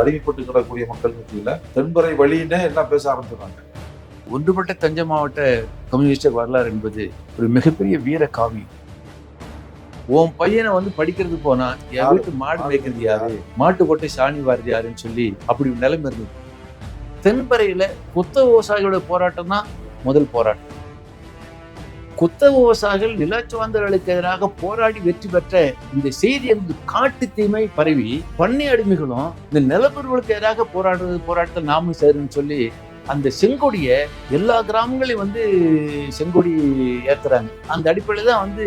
அடிமைப்பட்டு கிடக்கூடிய மக்கள் மத்தியில தென்பறை வழின்னே எல்லாம் பேச ஆரம்பிச்சிடுறாங்க. ஒன்றுபட்ட தஞ்சை மாவட்ட கம்யூனிஸ்ட் வரலாறு என்பது ஒரு மிகப்பெரிய வீர காவியம் உன் பையனை வந்து படிக்கிறது போனா என்? வீட்டு மாடு மேய்க்கிறது யாரு? மாட்டு கொட்டை சாணி வாரது யாருன்னு சொல்லி அப்படி நிலைமை இருந்தது. தென்பறையில குத்த விவசாயிகளோட போராட்டம் தான் முதல் போராட்டம். குத்த விவசாயிகள் நிலச்சுவந்தர்களுக்கு எதிராக போராடி வெற்றி பெற்ற இந்த செய்தி என்பது காட்டு தீமை பரவி பண்ணை அடிமைகளும் இந்த நிலப்பொருளுக்கு எதிராக போராடுறது போராட்டத்தில் நாமும் சேருன்னு சொல்லி அந்த செங்கொடிய எல்லா கிராமங்களையும் வந்து செங்கொடி ஏற்றுறாங்க அந்த அடிப்படையில் தான் வந்து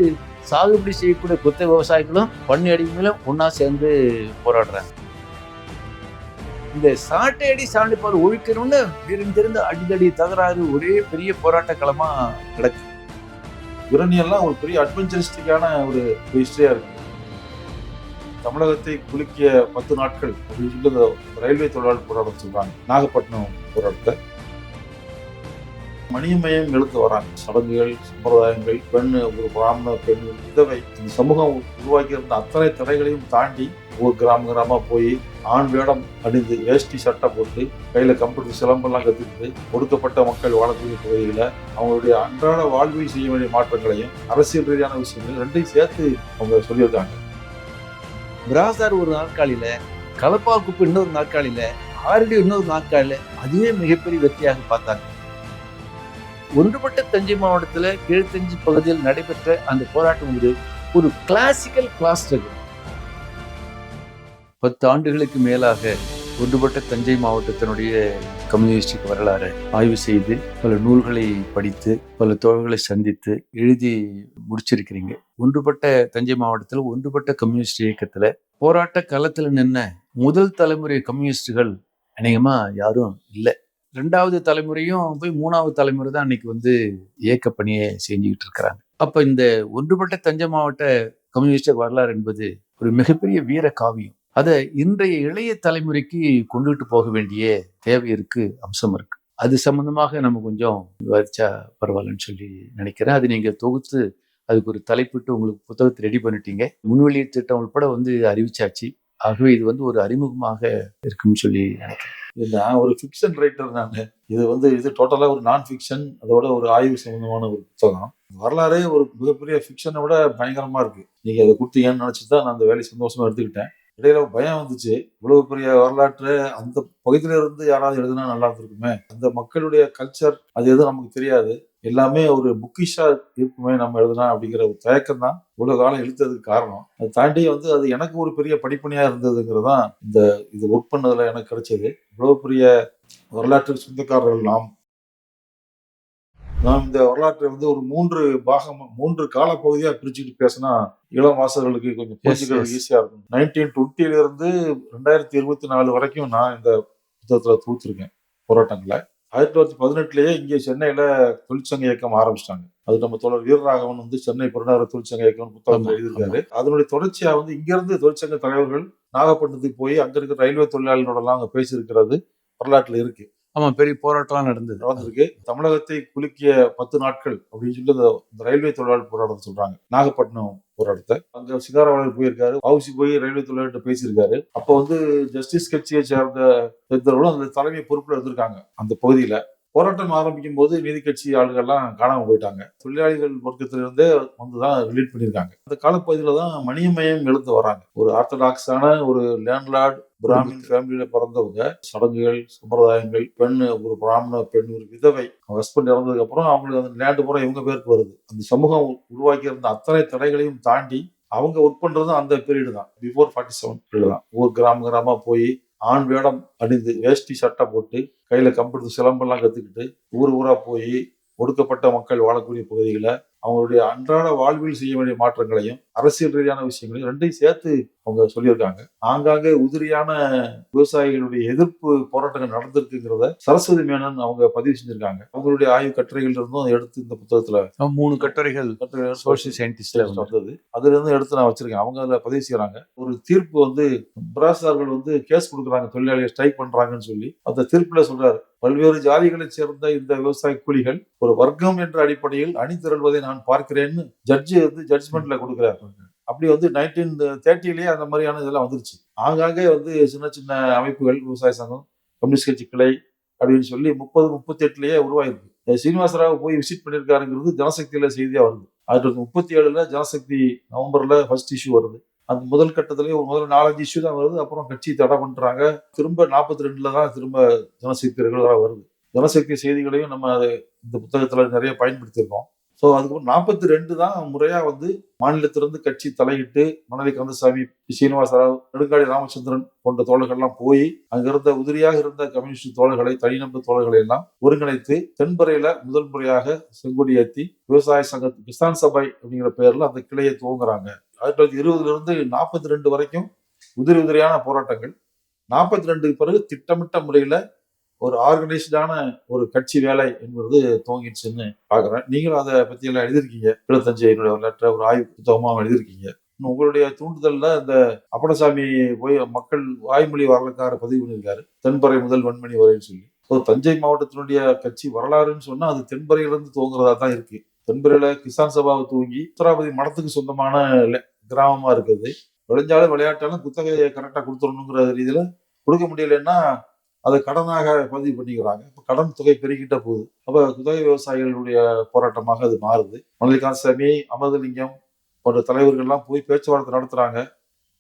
சாகுபடி செய்யக்கூடிய குத்த விவசாயிகளும் பண்ணை அடிமைகளும் ஒன்றா சேர்ந்து போராடுறாங்க. இந்த சாட்டை அடி சாண்டிப்பார் ஒழிக்கணும்னு தெரிந்து அடிதடி தகராறு ஒரே பெரிய போராட்ட களமாக கிடக்கு. இரணியெல்லாம் ஒரு பெரிய அட்வென்ச்சரிஸ்டிக்கான ஒரு ஹிஸ்டரியா இருக்கு. தமிழகத்தை குலுக்கிய பத்து நாட்கள் அப்படின்னு சொல்லி ரயில்வே தொழிலாளர் போராட்டம் சொல்றாங்க. நாகப்பட்டினம் போராட்டத்தை மணியமயம் எழுத்து வராங்க. சடங்குகள் சம்பிரதாயங்கள் பெண் ஒரு பிராமண பெண் விதவை இந்த சமூகம் உருவாக்கி இருந்த அத்தனை தடைகளையும் தாண்டி ஒரு கிராம கிராமமாக போய் ஆண் வேடம் அணிந்து வேஷ்டி சட்டை போட்டு கையில் கம்ப்யூட்டர் சிலம்பெல்லாம் கற்றுக்கிட்டு ஒடுக்கப்பட்ட மக்கள் வாழக்கூடிய பகுதியில் அவங்களுடைய அன்றாட வாழ்வில் செய்ய வேண்டிய மாற்றங்களையும் அரசியல் ரீதியான விஷயங்களையும் ரெண்டையும் சேர்த்து அவங்க சொல்லியிருக்காங்க. பிராசார் ஒரு நாற்காலியில் கலப்பா குப்பு இன்னொரு நாற்காலியில் ஆரடி இன்னொரு நாற்காலியில் அதுவே மிகப்பெரிய வெற்றியாக பார்த்தாங்க. ஒன்றுபட்ட தஞ்சை மாவட்டத்தில் கீழ்த்தஞ்சி பகுதியில் நடைபெற்ற அந்த போராட்டம் வந்து ஒரு கிளாசிக்கல் கிளாஸ் ஸ்ட்ரகிள் பத்து ஆண்டுகளுக்கு மேலாக ஒன்றுபட்ட தஞ்சை மாவட்டத்தினுடைய கம்யூனிஸ்டிக் வரலாறு ஆய்வு செய்து பல நூல்களை படித்து பல தோழர்களை சந்தித்து எழுதி முடிச்சிருக்கிறீங்க. ஒன்றுபட்ட தஞ்சை மாவட்டத்தில் ஒன்றுபட்ட கம்யூனிஸ்ட் இயக்கத்தில் போராட்ட காலத்தில் நின்ன முதல் தலைமுறை கம்யூனிஸ்டுகள் அநேகமாக யாரும் இல்லை. ரெண்டாவது தலைமுறையும் போய் மூணாவது தலைமுறை தான் அன்னைக்கு வந்து இயக்க பணியை செஞ்சுக்கிட்டு இருக்கிறாங்க. அப்போ இந்த ஒன்றுபட்ட தஞ்சை மாவட்ட கம்யூனிஸ்ட் வரலாறு என்பது ஒரு மிகப்பெரிய வீர காவியம். அதை இன்றைய இளைய தலைமுறைக்கு கொண்டுட்டு போக வேண்டிய தேவை இருக்கு அம்சம் இருக்கு. அது சம்பந்தமாக நம்ம கொஞ்சம் விவாதிச்சா பரவாயில்லன்னு சொல்லி நினைக்கிறேன். அது நீங்க தொகுத்து அதுக்கு ஒரு தலைப்பிட்டு உங்களுக்கு புத்தகத்தை ரெடி பண்ணிட்டீங்க. முன்வெளி திட்டம் உட்பட வந்து அறிவிச்சாச்சு. ஆகவே இது வந்து ஒரு அறிமுகமாக இருக்குன்னு சொல்லி நினைக்கிறேன். நான் ஒரு ஃபிக்ஷன் ரைட்டர் நான். இது வந்து இது டோட்டலாக ஒரு நான் ஃபிக்ஷன் அதோட ஒரு ஆய்வு சம்பந்தமான ஒரு புத்தகம். வரலாறே ஒரு மிகப்பெரிய ஃபிக்ஷனை விட பயங்கரமாக இருக்குது நீங்கள் அதை கொடுத்தீங்கன்னு நினச்சி தான் நான் அந்த வேலையை சந்தோஷமாக எடுத்துக்கிட்டேன். இடையில பயம் வந்துச்சு. இவ்வளவு பெரிய வரலாற்று அந்த பகுதியில இருந்து யாராவது எழுதுனா நல்லா இருந்திருக்குமே. அந்த மக்களுடைய கல்ச்சர் அது எதுவும் நமக்கு தெரியாது. எல்லாமே ஒரு புக்கிஷா இருக்குமே நம்ம எழுதுனா அப்படிங்கிற ஒரு தயக்கம் தான் இவ்வளவு காலம் எழுத்ததுக்கு காரணம். அதை தாண்டி வந்து அது எனக்கு ஒரு பெரிய படிப்பணியா இருந்ததுங்கிறது தான் இந்த இது ஒர்க் பண்ணதுல எனக்கு கிடைச்சது. இவ்வளவு பெரிய வரலாற்று சொந்தக்காரர்கள் நாம் நாம் இந்த வரலாற்றை வந்து ஒரு மூன்று பாகம் மூன்று காலப்பகுதியா பிரிச்சுட்டு பேசினா இளம் வாசகர்களுக்கு கொஞ்சம் புரிஞ்சுக்கிறது yes. ஈஸியா இருக்கும். நைன்டீன் டுவெண்ட்டில இருந்து ரெண்டாயிரத்தி இருபத்தி நாலு வரைக்கும் நான் இந்த புத்தகத்துல தூத்துருக்கேன் போராட்டங்களை. ஆயிரத்தி தொள்ளாயிரத்தி பதினெட்டுலயே இங்கே சென்னையில தொழிற்சங்க இயக்கம் ஆரம்பிச்சிட்டாங்க. அது நம்ம தோழர் வீரராகவன் வந்து சென்னை புறநகர தொழிற்சங்க இயக்கம் புத்தகத்தில் ஆமா, எழுதியிருக்காரு. அதனுடைய தொடர்ச்சியா வந்து இங்க இருந்து தொழிற்சங்க தலைவர்கள் நாகப்பட்டினத்துக்கு போய் அங்க இருக்கிற ரயில்வே தொழிலாளர்களோடலாம் அங்க பேசியிருக்கிறது வரலாற்றுல இருக்கு. ஆமா பெரிய போராட்டம்லாம் நடந்தது. நடந்திருக்கு. தமிழகத்தை குலுக்கிய பத்து நாட்கள் அப்படின்னு சொல்லி இந்த இந்த ரயில்வே தொழிலாளர் போராட்டம் சொல்றாங்க. நாகப்பட்டினம் போராட்டத்தை. அங்க சிகாரவாளர் போயிருக்காரு. ஹவுசி போய் ரயில்வே தொழிலாளர்கிட்ட பேசியிருக்காரு. அப்போ வந்து ஜஸ்டிஸ் கட்சியை சேர்ந்த பெற்றவர்களும் அந்த தலைமை பொறுப்புல இருந்திருக்காங்க. அந்த பகுதியில. போராட்டம் ஆரம்பிக்கும் போது நீதி கட்சி ஆளுகள்லாம் காணாமல் போயிட்டாங்க. தொழிலாளிகள் வர்க்கத்திலிருந்தே வந்துதான் ரிலீட் பண்ணியிருக்காங்க. அந்த காலப்பகுதியில் தான் மணியமயம் எழுந்து வராங்க. ஒரு ஆர்த்தடாக்ஸான ஒரு லேண்ட்லார்டு பிராமின் ஃபேமிலியில பிறந்தவங்க சடங்குகள் சம்பிரதாயங்கள் பெண் ஒரு பிராமண பெண் ஒரு விதவை ஹஸ்பண்ட் இறந்ததுக்கு அப்புறம் அவங்களுக்கு அந்த லேண்டு பூரா இவங்க பேருக்கு வருது. அந்த சமூகம் உருவாக்கி இருந்த அத்தனை தடைகளையும் தாண்டி அவங்க ஒர்க் பண்றதும் அந்த பீரியடு தான். பிஃபோர் ஃபார்ட்டி செவன் பீரியட் தான். ஊர் கிராம கிராமமாக போய் ஆண் வேடம் அணிந்து வேஷ்டி சட்டை போட்டு கையில் கம்ப்யூட்டர் சிலம்பெல்லாம் கற்றுக்கிட்டு ஊர் ஊராக போய் ஒடுக்கப்பட்ட மக்கள் வாழக்கூடிய பகுதிகளை அவங்களுடைய அன்றாட வாழ்வில் செய்ய வேண்டிய மாற்றங்களையும் அரசியல் ரீதியான விஷயங்களையும் ரெண்டையும் சேர்த்து அவங்க சொல்லியிருக்காங்க. ஆங்காங்கே உதிரியான விவசாயிகளுடைய எதிர்ப்பு போராட்டங்கள் நடந்திருக்குங்கிறத சரஸ்வதி மேனன் அவங்க பதிவு செஞ்சிருக்காங்க. அவங்களுடைய ஆய்வு கட்டுரைகள் இருந்தும் எடுத்து இந்த புத்தகத்துல மூணு கட்டுரைகள் சோசியல் சயின்டிஸ்ட்ல வந்து. வந்தது அதுல இருந்து எடுத்து நான் வச்சிருக்கேன். அவங்க அதுல பதிவு செய்யறாங்க. ஒரு தீர்ப்பு வந்து பிராசார்கள் வந்து கேஸ் கொடுக்குறாங்க தொழிலாளிகள் ஸ்ட்ரைக் பண்றாங்கன்னு சொல்லி. அந்த தீர்ப்புல சொல்றாரு. பல்வேறு ஜாதிகளைச் சேர்ந்த இந்த விவசாய கூலிகள் ஒரு வர்க்கம் என்ற அடிப்படையில் அணி திரள்வதை நான் பார்க்கிறேன்னு ஜட்ஜு வந்து ஜட்ஜ்மெண்ட்ல கொடுக்குறாரு. அப்படி வந்து நைன்டீன் தேர்ட்டிலேயே அந்த மாதிரியான இதெல்லாம் வந்துருச்சு. ஆங்காங்கே வந்து சின்ன சின்ன அமைப்புகள் விவசாய சங்கம் கம்யூனிஸ்ட் கட்சி கிளை அப்படின்னு சொல்லி முப்பது முப்பத்தி எட்டுலயே உருவாயிருக்கு. அஹ் சீனிவாசராவ் போய் விசிட் பண்ணியிருக்காருங்கிறது ஜனசக்தியில செய்தியா வருது. அது முப்பத்தி ஏழுல ஜனசக்தி நவம்பர்ல ஃபர்ஸ்ட் இஷ்யூ வருது. அந்த முதல் கட்டத்திலேயே ஒரு முதல் நாலஞ்சு இஷ்யூ தான் வருது. அப்புறம் கட்சி தடை பண்றாங்க. திரும்ப நாற்பத்தி ரெண்டுல தான் திரும்ப ஜனசக்தி ரெகுலராக வருது. ஜனசக்தி செய்திகளையும் நம்ம இந்த புத்தகத்துல நிறைய பயன்படுத்தியிருக்கோம். ஸோ அதுக்கப்புறம் நாற்பத்தி ரெண்டு தான் முறையாக வந்து மாநிலத்திலிருந்து கட்சி தலையிட்டு மணலி கந்தசாமி சீனிவாசராவ் நெடுங்காடி ராமச்சந்திரன் போன்ற தோழர்கள்லாம் போய் அங்கிருந்த உதிரியாக இருந்த கம்யூனிஸ்ட் தோழர்களை தனிநபர் தோழர்களை எல்லாம் ஒருங்கிணைத்து தென்பறையில முதல் முறையாக செங்கொடி ஏற்றி விவசாய சங்க கிசான் சபை அப்படிங்கிற பெயர்ல அந்த கிளையை துவங்குறாங்க. ஆயிரத்தி தொள்ளாயிரத்தி இருபதுல இருந்து நாற்பத்தி ரெண்டு வரைக்கும் உதிரி உதிரியான போராட்டங்கள். நாற்பத்தி ரெண்டுக்கு பிறகு திட்டமிட்ட முறையில ஒரு ஆர்கனைஸ்டான ஒரு கட்சி வேலை என்பது துவங்கிடுச்சுன்னு பாக்குறேன் நீங்களும் அதை பத்தி எல்லாம் எழுதியிருக்கீங்க. இருபத்தஞ்சு என்னுடைய லெட்டர் ஒரு ஆய்வு புத்தகமாக எழுதியிருக்கீங்க. உங்களுடைய தூண்டுதல்ல இந்த அப்படசாமி போய் மக்கள் வாய்மொழி வரலாற்று பதிவு பண்ணியிருக்காரு. தென்பறை முதல் வெண்மணி வரைன்னு சொல்லி. ஸோ தஞ்சை மாவட்டத்தினுடைய கட்சி வரலாறுன்னு சொன்னா அது தென்பறையிலிருந்து துவங்குறதா தான் இருக்கு. தென்பறையில கிசான் சபாவை தூங்கி உத்தராபதி மடத்துக்கு சொந்தமான கிராமமா இருக்குது. விளைஞ்சாலும் விளையாட்டாலும் குத்தகையை கரெக்டாக கொடுத்துடணுங்கிற ரீதியில கொடுக்க முடியலன்னா அதை கடனாக பதிவு பண்ணிக்கிறாங்க. இப்போ கடன் தொகை பெருகிட்ட போகுது. அப்போ குத்தகை விவசாயிகளுடைய போராட்டமாக அது மாறுது. மல்லிகாசாமி அமர்தலிங்கம் போன்ற தலைவர்கள்லாம் போய் பேச்சுவார்த்தை நடத்துகிறாங்க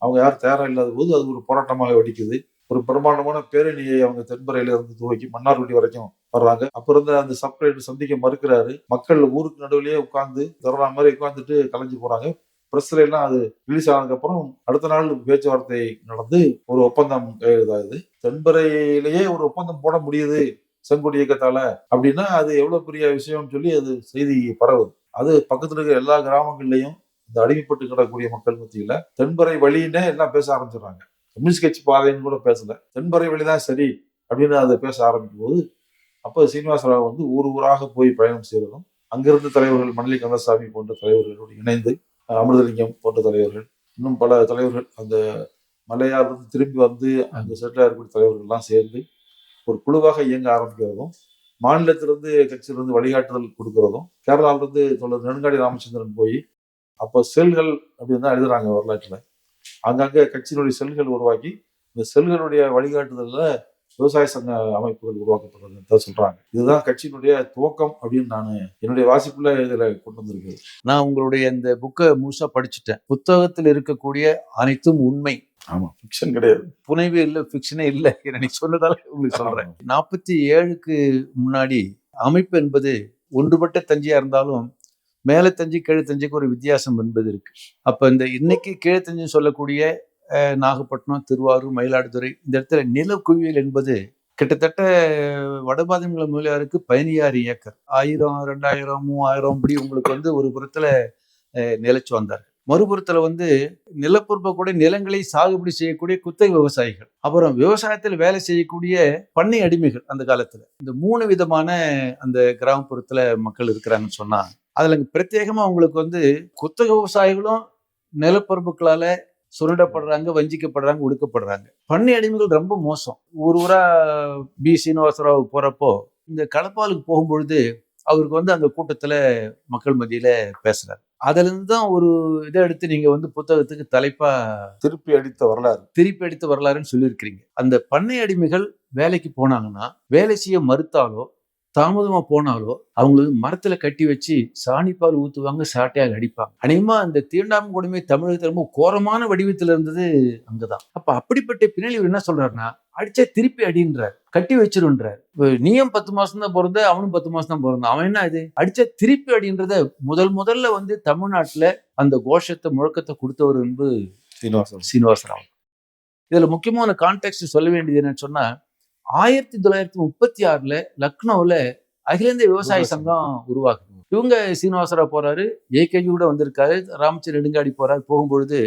அவங்க யாரும் தயாராக இல்லாத போது அது ஒரு போராட்டமாக வெடிக்குது. ஒரு பிரம்மாண்டமான பேரணியை அவங்க தென்பறையில இருந்து துவக்கி மன்னார்குடி வரைக்கும் வர்றாங்க. அப்ப இருந்த அந்த சப்ளைட் சந்திக்க மறுக்கிறாரு. மக்கள் ஊருக்கு நடுவிலேயே உட்கார்ந்து தர்றா மாதிரி உட்காந்துட்டு கலைஞ்சு போறாங்க. பிரஸ்ல எல்லாம் அது ரிலீஸ் ஆனதுக்கு அப்புறம் அடுத்த நாள் பேச்சுவார்த்தை நடந்து ஒரு ஒப்பந்தம் இதாகுது. தென்பறையிலேயே ஒரு ஒப்பந்தம் போட முடியுது செங்கோடி இயக்கத்தால அப்படின்னா அது எவ்வளவு பெரிய விஷயம்னு சொல்லி அது செய்தி பரவுது. அது பக்கத்துல இருக்கிற எல்லா கிராமங்கள்லயும் இந்த அடிமைப்பட்டு கிடக்கூடிய மக்கள் மத்தியில தென்பறை வழின்னே எல்லாம் பேச ஆரம்பிச்சிடுறாங்க. கம்யூனிஸ்ட் கட்சி பாதைன்னு கூட பேசல. தென்பறை வழிதான் சரி அப்படின்னு அதை பேச ஆரம்பிக்கும் போது அப்போ சீனிவாசராவ் வந்து ஊர் ஊராக போய் பயணம் செய்யறதும் அங்கிருந்து தலைவர்கள் மணலி கந்தசாமி போன்ற தலைவர்களோடு இணைந்து அமிர்தலிங்கம் போன்ற தலைவர்கள். இன்னும் பல தலைவர்கள் அந்த மலையாளிருந்து திரும்பி வந்து அங்கே செட்டில் இருக்கக்கூடிய தலைவர்கள்லாம் சேர்ந்து ஒரு குழுவாக இயங்க ஆரம்பிக்கிறதும் மாநிலத்திலிருந்து கட்சியிலிருந்து வழிகாட்டுதல் கொடுக்கறதும் கேரளாவிலிருந்து தொடர் நெடுங்காடி ராமச்சந்திரன் போய் அப்போ செல்கள் அப்படின்னு தான் எழுதுறாங்க வரலாற்றில். அங்கங்கே கட்சியினுடைய செல்கள் உருவாக்கி இந்த செல்களுடைய வழிகாட்டுதலில் விவசாய சங்க அமைப்புகள் உருவாக்கப்படுறதுன்னு தான் சொல்றாங்க. இதுதான் கட்சியினுடைய துவக்கம் அப்படின்னு நான் என்னுடைய வாசிப்புல இதுல கொண்டு வந்திருக்கிறது நான் உங்களுடைய இந்த புக்கை முழுசா படிச்சுட்டேன். புத்தகத்தில் இருக்கக்கூடிய அனைத்தும் உண்மை. ஆமா ஃபிக்ஷன் கிடையாது. புனைவே இல்லை ஃபிக்ஷனே இல்லை நீ சொன்னதால உங்களுக்கு சொல்றேன். நாற்பத்தி ஏழுக்கு முன்னாடி அமைப்பு என்பது ஒன்றுபட்ட தஞ்சையா இருந்தாலும் மேல தஞ்சை கீழே தஞ்சைக்கு ஒரு வித்தியாசம் என்பது இருக்கு. அப்ப இந்த இன்னைக்கு கீழே தஞ்சை சொல்லக்கூடிய நாகப்பட்டினம் திருவாரூர் மயிலாடுதுறை இந்த இடத்துல நிலக்குவியல் என்பது கிட்டத்தட்ட வடபாதங்கள முதலியாருக்கு பதினாறு ஏக்கர். ஆயிரம் ரெண்டாயிரம் மூவாயிரம் இப்படி உங்களுக்கு வந்து ஒரு புறத்தில் அஹ், நிலைச்சு வந்தார். மறுபுறத்தில் வந்து நிலப்பொறுப்பை கூட நிலங்களை சாகுபடி செய்யக்கூடிய குத்தகை விவசாயிகள். அப்புறம் விவசாயத்தில் வேலை செய்யக்கூடிய பண்ணை அடிமைகள் அந்த காலத்தில். இந்த மூணு விதமான அந்த கிராமப்புறத்தில் மக்கள் இருக்கிறாங்கன்னு சொன்னா அதில் பிரத்யேகமாக அவங்களுக்கு வந்து குத்தகை விவசாயிகளும் நிலப்பரப்புகளால் சுரண்டப்படுறாங்க வஞ்சிக்கப்படுறாங்க ஒடுக்கப்படுறாங்க பண்ணை அடிமைகள் ரொம்ப மோசம். ஊர் ஊரா பி சீனிவாசராவ் போறப்போ இந்த களப்பாலுக்கு போகும்பொழுது அவருக்கு வந்து அந்த கூட்டத்துல மக்கள் மத்தியில பேசுறாரு. அதுல இருந்து தான் ஒரு இதை எடுத்து நீங்க வந்து புத்தகத்துக்கு தலைப்பா திருப்பி அடித்த வரலாறு. திருப்பி எடுத்து வரலாறுன்னு சொல்லியிருக்கிறீங்க. அந்த பண்ணை அடிமைகள் வேலைக்கு போனாங்கன்னா வேலை செய்ய மறுத்தாலோ தாமதமா போனாலோ அவங்களுக்கு மரத்துல கட்டி வச்சு சாணிப்பால் ஊத்துவாங்க சாட்டையாக அடிப்பாங்க. அநேகமா அந்த தீண்டாமை கொடுமை தமிழகத்துல ரொம்ப கோரமான வடிவத்துல இருந்தது அங்கதான். அப்ப அப்படிப்பட்ட பின்னணி என்ன சொல்றாருன்னா அடிச்சா திருப்பி அடின்றார் கட்டி வச்சிருன்றார் நீயும் பத்து மாசம் தான் பிறந்த அவனும் பத்து மாசம் தான் பிறந்தான். அவன் என்ன இது? அடிச்சா திருப்பி அடின்றத முதல் முதல்ல வந்து தமிழ்நாட்டுல அந்த கோஷத்தை முழக்கத்தை கொடுத்தவர் என்பது சீனிவாசன். சீனிவாசராவ். இதுல முக்கியமான கான்டெக்ட் சொல்ல வேண்டியது என்னன்னு சொன்னா ஆயிரத்தி தொள்ளாயிரத்தி முப்பத்தி ஆறுல லக்னோவில் அகில இந்திய விவசாய சங்கம் உருவாகுது. இவங்க சீனிவாசராவ் போறாரு ஏகேஜி கூட வந்திருக்காரு ராமச்சந்திர நெடுங்காடி போறாரு போகும்பொழுது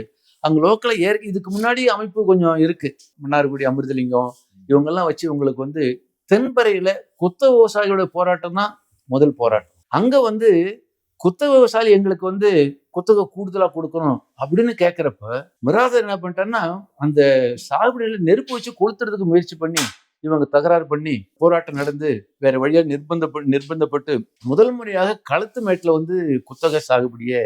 அங்க லோக்கல்ல ஏற் இதுக்கு முன்னாடி அமைப்பு கொஞ்சம் இருக்கு. மன்னார்குடி அமிர்தலிங்கம் இவங்கெல்லாம் வச்சு இவங்களுக்கு வந்து தென்பறையில குத்த விவசாயிகளோட போராட்டம் தான் முதல் போராட்டம். அங்க வந்து குத்த விவசாயி எங்களுக்கு வந்து குத்தகை கூடுதலா கொடுக்கணும் அப்படின்னு கேட்கிறப்ப மிராதர் என்ன பண்ணிட்டான்னா அந்த சாகுபடியில நெருப்பு வச்சு கொளுத்துறதுக்கு முயற்சி பண்ணி இவங்க தகராறு பண்ணி போராட்டம் நடந்து வேற வழியாக நிர்பந்த நிர்பந்தப்பட்டு முதல் முறையாக களத்து மேட்டில் வந்து குத்தகை சாகுபடிய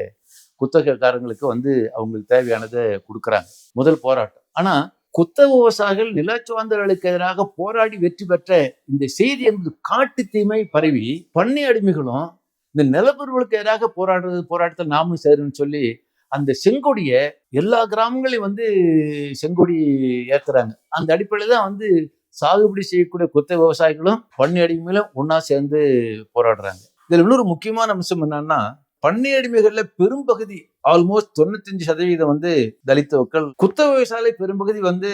குத்தகைக்காரங்களுக்கு வந்து அவங்களுக்கு தேவையானதை கொடுக்குறாங்க. முதல் போராட்டம். ஆனால் குத்தக விவசாயிகள் நிலச்சுவாந்தர்களுக்கு எதிராக போராடி வெற்றி பெற்ற இந்த செய்தி என்பது காட்டு தீமை பரவி பண்ணை அடிமைகளும் இந்த நிலப்பொருளுக்கு எதிராக போராடுறது போராட்டத்தில் நாமும் சேருன்னு சொல்லி அந்த செங்கொடியை எல்லா கிராமங்களையும் வந்து செங்கொடி ஏற்றுறாங்க அந்த அடிப்படையில் தான் வந்து சாகுபடி செய்யக்கூடிய குத்த விவசாயிகளும் பண்ணை அடிமைகளும் ஒன்றா சேர்ந்து போராடுறாங்க. இதில் இன்னொரு முக்கியமான அம்சம் என்னன்னா பண்ணை அடிமைகளில் பெரும்பகுதி ஆல்மோஸ்ட் தொண்ணூத்தஞ்சு சதவீதம் வந்து தலித்த மக்கள் குத்த விவசாயில பெரும்பகுதி வந்து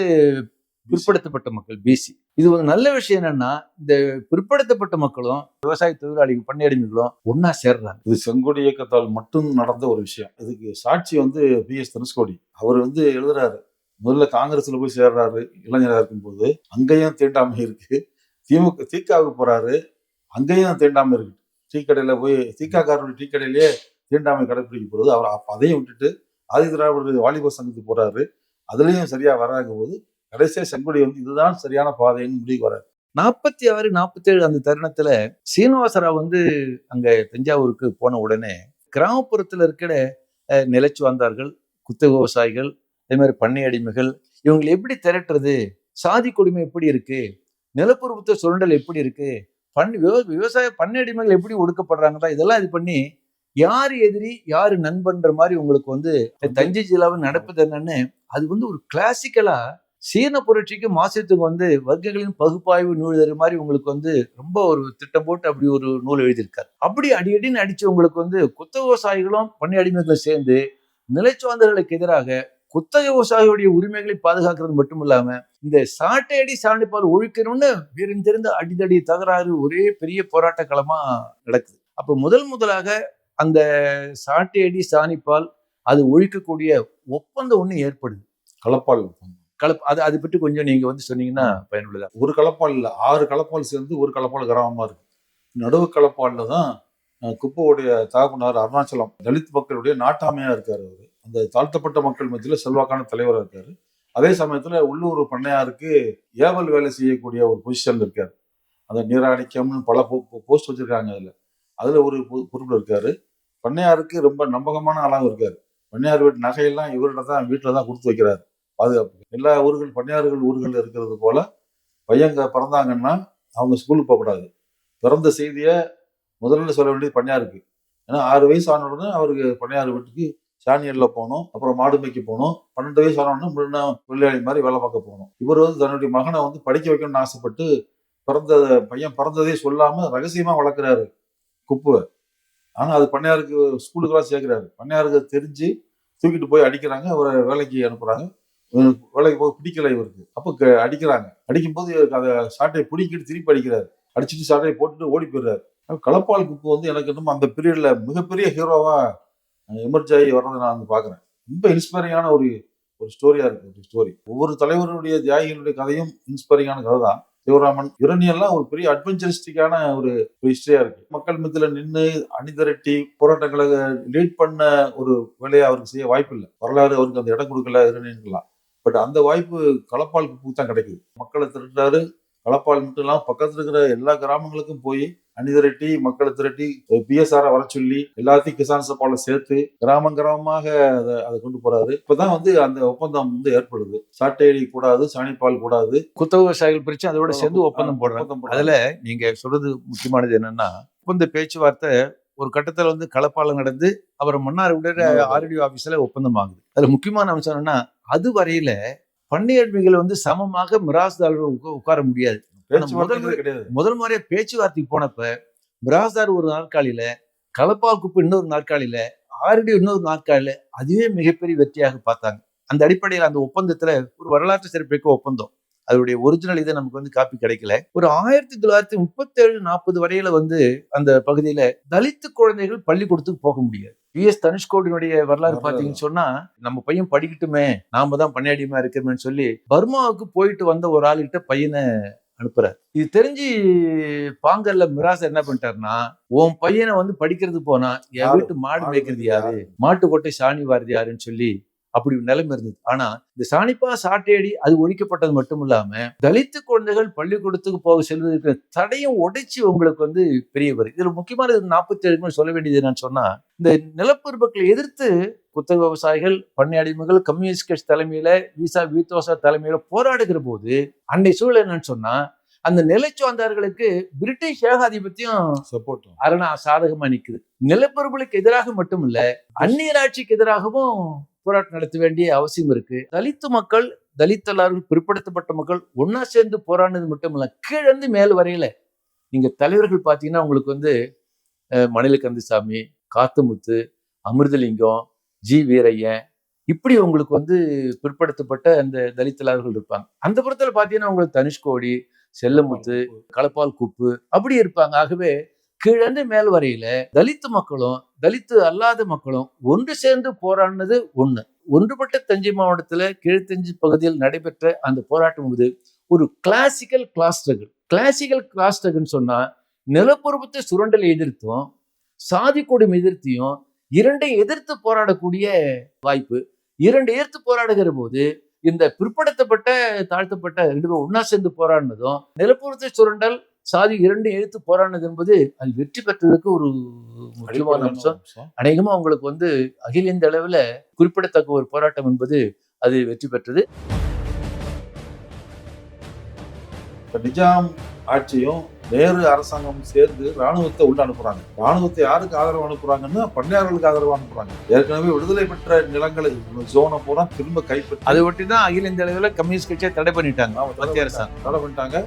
பிற்படுத்தப்பட்ட மக்கள் பிசி இது ஒரு நல்ல விஷயம் என்னன்னா இந்த பிற்படுத்தப்பட்ட மக்களும் விவசாய தொழிலாளிகள் பண்ணை அடிமைகளும் ஒன்னா சேர்றாங்க. இது செங்கோடி இயக்கத்தால் மட்டும் நடந்த ஒரு விஷயம். இதுக்கு சாட்சி வந்து பி எஸ் தனுஷ்கோடி. அவர் வந்து எழுதுறாரு முதல்ல காங்கிரஸ்ல போய் சேர்றாரு இளைஞராக இருக்கும்போது அங்கேயும் தீண்டாமை இருக்கு. திமுக தீக்காவுக்கு போறாரு அங்கேயும் தீண்டாமை இருக்கு. டீ கடையில போய் தீக்காக்காரருடைய டீ கடையிலேயே தீண்டாமை கடைபிடிக்கப்படுது அவர் அப்போ அதையும் விட்டுட்டு ஆதி திராவிடர் வாலிபர் சங்கத்துக்கு போறாரு. அதுலேயும் சரியா வராங்க போது கடைசியா செங்கொடி வந்து இதுதான் சரியான பாதைன்னு முடிவுக்கு வராரு. நாற்பத்தி ஆறு நாற்பத்தேழு அந்த தருணத்துல சீனிவாசராவ் வந்து அங்க தஞ்சாவூருக்கு போன உடனே கிராமப்புறத்துல இருக்கிற நிலைச்சு வந்தார்கள் குத்த விவசாயிகள் அதே மாதிரி பண்ணை அடிமைகள் இவங்களை எப்படி திரட்டுறது? சாதி கொடுமை எப்படி இருக்கு? நிலப்பருவத்த சுரண்டல் எப்படி இருக்கு? பண் விவ- விவசாய பண்ணை அடிமைகள் எப்படி ஒடுக்கப்படுறாங்களா இதெல்லாம் இது பண்ணி யார் எதிரி யார் நண்பன்ற மாதிரி உங்களுக்கு வந்து தஞ்சை ஜில்லாவில் நடப்பது என்னன்னு அது வந்து ஒரு கிளாசிக்கலா சீன புரட்சிக்கு மாசத்துக்கு வந்து வர்க்கங்களின் பகுப்பாய்வு நூல் எழுதுற மாதிரி உங்களுக்கு வந்து ரொம்ப ஒரு திட்டம் போட்டு அப்படி ஒரு நூல் எழுதியிருக்காரு. அப்படி அடியடின்னு அடிச்சு உங்களுக்கு வந்து குத்த விவசாயிகளும் பண்ணை அடிமைகளும் சேர்ந்து நிலைச்சுவாந்தர்களுக்கு எதிராக குத்தக விவசாயிகளுடைய உரிமைகளை பாதுகாக்கிறது மட்டும் இல்லாம இந்த சாட்டையடி சாணிப்பால் ஒழிக்கணும்னு வீரன் தெரிந்த அடிதடி தகராறு ஒரே பெரிய போராட்ட களமா நடக்குது. அப்ப முதல் முதலாக அந்த சாட்டையடி சாணிப்பால் அது ஒழிக்கக்கூடிய ஒப்பந்தம் ஒண்ணு ஏற்படுது. களப்பால் கலப் அது அதை பற்றி கொஞ்சம் நீங்க வந்து சொன்னீங்கன்னா பயனுள்ளதா? ஒரு களப்பால் இல்ல ஆறு களப்பால் சேர்ந்து ஒரு களப்பால் கிராமமா இருக்கு. நடுவு களப்பால்ல தான் அஹ், குப்பையுடைய தகப்பனார் அருணாச்சலம் தலித் மக்களுடைய நாட்டாமையா இருக்காரு அவரு. அந்த தாழ்த்தப்பட்ட மக்கள் மத்தியில் செல்வாக்கான தலைவராக இருக்காரு. அதே சமயத்தில் உள்ளூர் பண்ணையாருக்கு ஏவல் வேலை செய்யக்கூடிய ஒரு பொசிஷன்ல இருக்கார். அந்த நீராணிக்கம்னு பல போஸ்ட் வச்சுருக்காங்க அதில். அதில் ஒரு பொ- இருக்கார். பண்ணையாருக்கு ரொம்ப நம்பகமான ஆளாகவும் இருக்கார். பண்ணையார் வீட்டு நகையெல்லாம் இவர்கிட்ட தான் வீட்டில் தான் கொடுத்து வைக்கிறாரு. பாதுகாப்பு. எல்லா ஊர்கள் பண்ணையார்கள் ஊர்களில் இருக்கிறது போல பையங்க பிறந்தாங்கன்னா அவங்க ஸ்கூலுக்கு போகக்கூடாது. பிறந்த செய்தியை முதல்ல சொல்ல வேண்டியது பண்ணையாருக்கு. ஏன்னா ஆறு வயசு ஆன உடனே அவருக்கு பண்ணையார் வீட்டுக்கு சாணியல்ல போகணும் அப்புறம் மாடு போகணும் பன்னெண்டு வயசு ஆன முன்ன தொழிலாளி மாதிரி வேலை பார்க்க போகணும் இவர் வந்து தன்னுடைய மகனை வந்து படிக்க வைக்கணும்னு ஆசைப்பட்டு பிறந்த பையன் பிறந்ததே சொல்லாம ரகசியமா வளர்க்குறாரு குப்புவை. ஆனால் அது பண்ணையாருக்கு ஸ்கூலுக்கெல்லாம் சேர்க்குறாரு. பண்ணையாருக்கு தெரிஞ்சு தூக்கிட்டு போய் அடிக்கிறாங்க அவரை வேலைக்கு அனுப்புகிறாங்க வேலைக்கு போய் பிடிக்கல இவருக்கு. அப்போ க- அடிக்கிறாங்க. அடிக்கும்போது இவருக்கு அதை சாட்டையை பிடிக்கிட்டு திருப்பி அடிக்கிறாரு. அடிச்சுட்டு சாட்டையை போட்டுட்டு ஓடி போயிடுறாரு. கலப்பால் குப்பு வந்து எனக்கு இன்னும் அந்த பீரியடில் மிகப்பெரிய ஹீரோவாக எமர்ஜ் ஆகி வர்றதை நான் வந்து பார்க்குறேன். ரொம்ப இன்ஸ்பைரிங்கான ஒரு ஒரு ஸ்டோரியாக இருக்குது ஒரு ஸ்டோரி ஒவ்வொரு தலைவருடைய தியாகிகளுடைய கதையும் இன்ஸ்பைரிங்கான கதை தான். சிவராமன் இரணியெல்லாம் ஒரு பெரிய அட்வென்ச்சரிஸ்டிக்கான ஒரு ஹிஸ்டரியா இருக்கு. மக்கள் மத்தியில் நின்று அணிதிரட்டி போராட்டங்களை லீட் பண்ண ஒரு வேலையை அவருக்கு செய்ய வாய்ப்பு இல்லை. வரலாறு அவருக்கு அந்த இடம் கொடுக்கல இரணியன்களாம் பட் அந்த வாய்ப்பு களப்பால் தான் கிடைக்குது. மக்களை திரட்டுறாரு களப்பால் மட்டும் இல்லாம பக்கத்துல இருக்கிற எல்லா கிராமங்களுக்கும் போய் அணிதிரட்டி மக்களை திரட்டி பிஎஸ்ஆர் வர சொல்லி எல்லாத்தையும் கிசான் சப்பால சேர்த்து கிராமம் கிராமமாக அதை அதை கொண்டு போறாரு. இப்பதான் வந்து அந்த ஒப்பந்தம் வந்து ஏற்படுது. சாட்டையடி கூடாது சாணிப்பால் கூடாது. குத்த விவசாயிகள் பிரிச்சு அதோட சேர்ந்து ஒப்பந்தம் போடுறாங்க. அதுல நீங்க சொல்றது முக்கியமானது என்னன்னா ஒப்பந்த பேச்சுவார்த்தை ஒரு கட்டத்துல வந்து களப்பாலம் நடந்து அப்புறம் மன்னார் விட ஆர்டிஓ ஆபீஸ்ல ஒப்பந்தம் ஆகுது. அதுல முக்கியமான அம்சம் என்னன்னா அது வரையில பண்ணையடிமைகள் வந்து சமமாக மிராஸ்தார் உட்கார முடியாது. முதல் முறையா பேச்சுவார்த்தைக்கு போனப்ப மிராஸ்தார் ஒரு நாற்காலியில களப்பால் குப்பு இன்னொரு நாற்காலியில ஆர்டிஓ இன்னொரு நாற்காலியில அதுவே மிகப்பெரிய வெற்றியாக பார்த்தாங்க. அந்த அடிப்படையில் அந்த ஒப்பந்தத்துல ஒரு வரலாற்று சிறப்பிக்க ஒப்பந்தம். அதோடைய ஒரிஜினல் இதை நமக்கு வந்து காப்பி கிடைக்கல. ஒரு ஆயிரத்தி தொள்ளாயிரத்தி முப்பத்தேழு நாற்பது வரையில வந்து அந்த பகுதியில தலித்து குழந்தைகள் பள்ளிக்கூடத்துக்கு போக முடியாது. வி எஸ் தனுஷ்கோடியினுடைய வரலாறு. பாத்தீங்கன்னு சொன்னா நம்ம பையன் படிக்கட்டுமே நாம தான் பண்ணையடிமா இருக்கிறோமேன்னு சொல்லி பர்மாவுக்கு போயிட்டு வந்த ஒரு ஆளுகிட்ட பையனை அனுப்புறாரு. இது தெரிஞ்சு பாங்கல்ல மிராஸ் என்ன பண்ணிட்டாருன்னா உன் பையனை வந்து படிக்கிறது போனா என்? வீட்டு மாடு மேய்க்கிறது யாரு? மாட்டு கொட்டை சாணி வாரது யாருன்னு சொல்லி அப்படி ஒரு நிலைமை இருந்தது. ஆனா இந்த சாணிப்பா சாட்டையடி அது ஒழிக்கப்பட்டது மட்டும் இல்லாம தலித்து குழந்தைகள் பள்ளிக்கூடத்துக்கு போக செல்வதற்கு தடையும் உடைச்சு உங்களுக்கு வந்து பெரியவர் இதுல முக்கியமான நாற்பத்தி ஏழு சொல்ல வேண்டியது என்னன்னு சொன்னா இந்த நிலப்பரப்புகளை எதிர்த்து குத்தக விவசாயிகள் பண்ணை அடிமைகள் கம்யூனிஸ்ட் கட்சி தலைமையில வீசா வீத்தோசா தலைமையில போராடுகிற போது அன்னை சூழல் என்னன்னு சொன்னா அந்த நிலச்சுவந்தார்களுக்கு பிரிட்டிஷ் ஏகாதிபத்தியம் சப்போர்ட் அரணா சாதகமா நிக்குது. நிலப்பரப்புகளுக்கு எதிராக மட்டும் இல்ல அந்நியர் ஆட்சிக்கு எதிராகவும் போராட்டம் நடத்த வேண்டிய அவசியம் இருக்கு. தலித்து மக்கள் தலித்தல்லார்கள் பிற்படுத்தப்பட்ட மக்கள் ஒன்னா சேர்ந்து போராடினது மட்டும் இல்ல கீழிருந்து மேல் வரையில. நீங்க தலைவர்கள் பாத்தீங்கன்னா உங்களுக்கு வந்து மணில கந்தசாமி காத்துமுத்து அமிர்தலிங்கம் ஜி வீரையன் இப்படி உங்களுக்கு வந்து பிற்படுத்தப்பட்ட அந்த தலித்தலார்கள் இருப்பாங்க. அந்த புறத்துல பாத்தீங்கன்னா உங்களுக்கு தனுஷ்கோடி செல்லமுத்து களப்பால் குப்பு அப்படி இருப்பாங்க. ஆகவே கீழந்து மேல் வரையில தலித்து மக்களும் தலித்து அல்லாத மக்களும் ஒன்று சேர்ந்து போராடினது ஒண்ணு. ஒன்றுபட்ட தஞ்சை மாவட்டத்துல கீழ்த்தஞ்சி பகுதியில் நடைபெற்ற அந்த போராட்டம் போது ஒரு classical class struggle classical class ஸ்ட்ரகிள்னு சொன்னா நிலப்பரப்பத்தை சுரண்டலை எதிர்த்தும் சாதி கொடும் எதிர்த்தியும் இரண்டையும் எதிர்த்து போராடக்கூடிய வாய்ப்பு. இரண்டு எதிர்த்து போராடுகிற போது இந்த பிற்படுத்தப்பட்ட தாழ்த்தப்பட்ட ரெண்டு பேரும் ஒன்னா சேர்ந்து போராடினதும் நிலப்பரத்தை சுரண்டல் சாதி இரண்டு எழுத்து போராடினது என்பது அது வெற்றி பெற்றதுக்கு ஒரு முக்கியமான அம்சம். அநேகமா உங்களுக்கு வந்து அகில இந்திய அளவுல குறிப்பிடத்தக்க ஒரு போராட்டம் என்பது அது வெற்றி பெற்றது. நிஜாம் ஆட்சியும் நேரு அரசாங்கம் சேர்ந்து ராணுவத்தை உள்ள அனுப்புறாங்க. ராணுவத்தை யாருக்கு ஆதரவு அனுப்புறாங்கன்னா பண்ணையார்களுக்கு ஆதரவு அனுப்புறாங்க. ஏற்கனவே விடுதலை பெற்ற நிலங்களை ஜோனை பூரா திரும்ப கைப்பற்றி அதை ஒட்டி தான் அகில இந்திய அளவுல கம்யூனிஸ்ட் கட்சியை தடை பண்ணிட்டாங்க. மத்திய அரசாங்கம். தடை பண்ணிட்டாங்க.